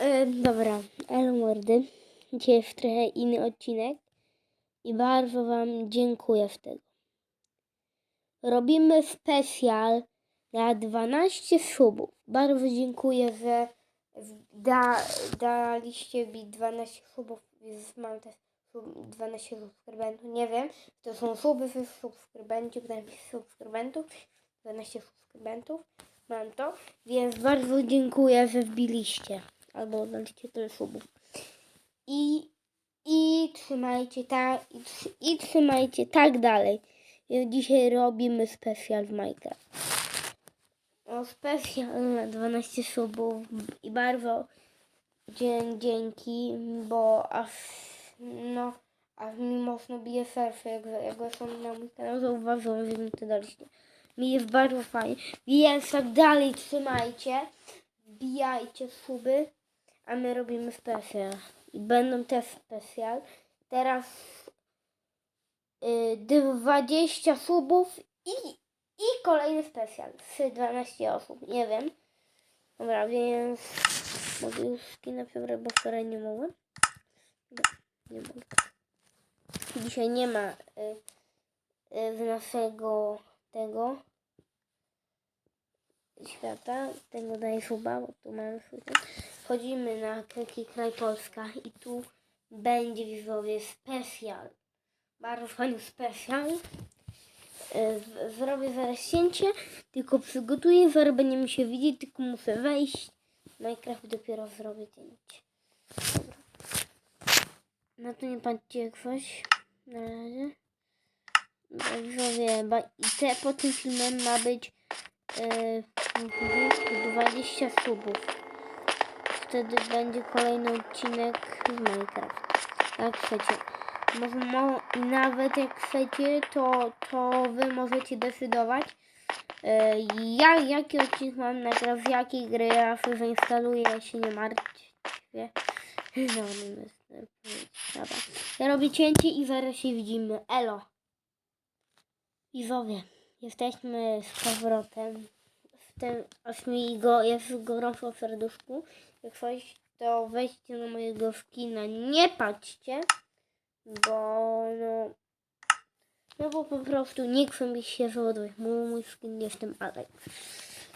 E, dobra, elo mordy. Dzisiaj jest trochę inny odcinek i bardzo Wam dziękuję w tego. Robimy specjal na 12 subów. Bardzo dziękuję, że da, daliście mi 12 subów, mam też sub- 12 subskrybentów. Nie wiem, to są suby czy subskrybenci, dałem subskrybentów, 12 subskrybentów. Mam to, więc bardzo dziękuję, że wbiliście albo tyle subów. I, i trzymajcie tak, i, i trzymajcie tak dalej. Dzisiaj robimy specjal w Minecraft. O, specjal na 12 subów i bardzo dzięki, bo aż, no, aż mi mocno bije serce, jak, jak weszłam na mój kanał, zauważyłam, że mi to daliście. Mi jest bardzo fajnie. Więc tak dalej trzymajcie, wbijajcie suby, a my robimy specjal. I będą też specjal. Teraz y, 20 subów i, i kolejny specjal. Z 12 osób, nie wiem. Dobra, więc mogę już skinę przebrać, bo wczoraj nie mogłem. Dobra, nie mogę. Dzisiaj nie ma y, y, z naszego tego świata, tego daje suba, bo tu mamy ten. Wchodzimy na Kreki Kraj Polska i tu będzie widzowie specjal. Bardzo fajny specjal. E, Zrobię zaraz cięcie, tylko przygotuję, zaraz będziemy się widzieć, tylko muszę wejść. Minecraft dopiero zrobię cięcie. Dobra. No tu nie patrzcie jak coś. Na razie. Dobra, Widzowie, i te po tym filmem ma być e, 20 subów. Wtedy będzie kolejny odcinek z Minecraft. Jak chcecie. Mo, I nawet jak chcecie, to, to wy możecie decydować, e, ja, jaki odcinek mam nagrać, z jakiej gry ja sobie zainstaluję, ja się nie martwię. No, nie jest, dobra. Ja robię cięcie i zaraz się widzimy. Elo. Widzowie, jesteśmy z powrotem. W tym, aż mi go jest gorąco w serduszku. Jak coś, to wejdźcie na mojego skina. Nie patrzcie, bo no... No bo po prostu chcę mi się załadować. Mój, mój skin jestem Alex.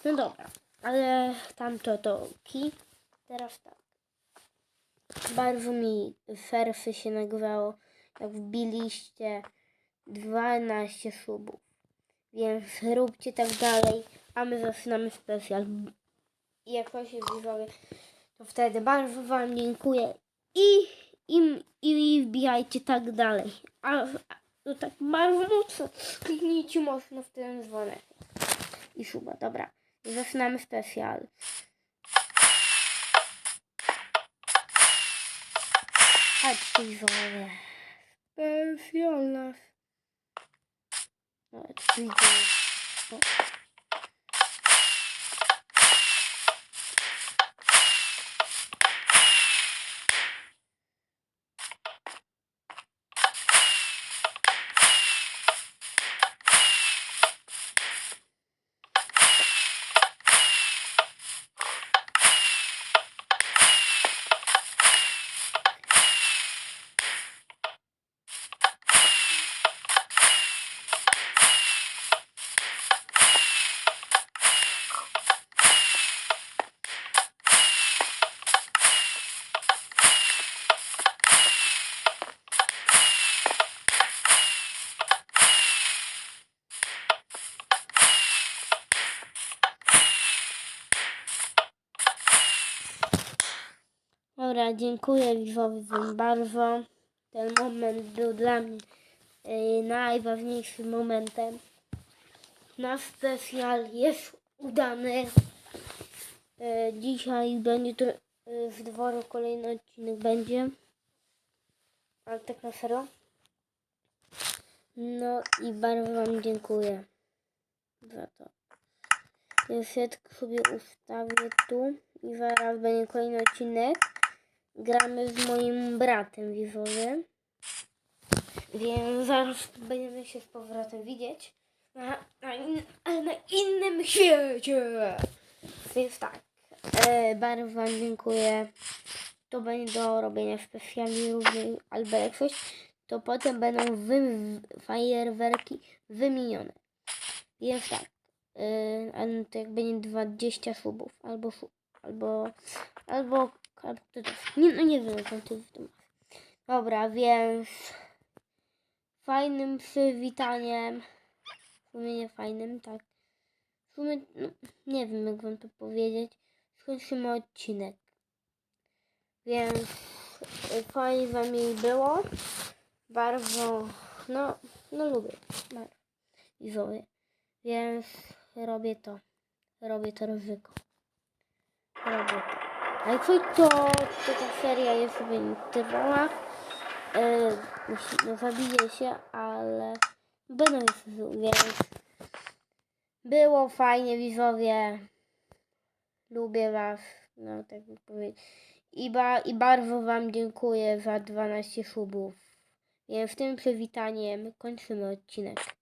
No dobra, ale tamto to ki. Teraz tak. Bardzo mi serce się nagrało, jak wbiliście 12 subów. Więc róbcie tak dalej, a my zaczynamy specjal. I jak się widzowie, to wtedy bardzo Wam dziękuję i, i, i wbijajcie tak dalej. A, a to tak bardzo mocno, kliknijcie mocno w ten dzwonek. I suba, dobra. Zaczynamy specjal. Chodźcie widzowie. Specjal nasz. No, tu idziemy. Dziękuję widzowi wam bardzo. Ten moment był dla mnie e, najważniejszym momentem. Nasz specjal jest udany. E, dzisiaj będzie to, e, w dworu kolejny odcinek będzie. Ale tak na serio. No i bardzo wam dziękuję za to. Ja tylko sobie ustawię tu i zaraz będzie kolejny odcinek. Gramy z moim bratem widzowie. Więc zaraz będziemy się z powrotem widzieć. Na, na, in, na innym świecie. Więc tak. E, bardzo Wam dziękuję. To będzie do robienia specjalnie różnych, albo jak coś, to potem będą wy, fajerwerki wymienione. Więc tak, yy, ale to jak będzie 20 subów, albo albo, albo, Nie, no nie wiem, jak to masz. Dobra, więc fajnym przywitaniem, w sumie nie fajnym, tak. W sumie, no, nie wiem, jak wam to powiedzieć. Skończymy odcinek. Więc fajnie z wami było. Bardzo, no, no lubię. Bardzo. Widzowie. Więc robię to. Robię to ryzyko. Robię to. Jak coś, to, to ta seria jest nie trwała. Yy, no zabije się, ale jeszcze, więc było fajnie, widzowie. Lubię was, no tak powiedzieć. I, ba, I bardzo wam dziękuję za 12 subów. Więc tym przywitaniem kończymy odcinek.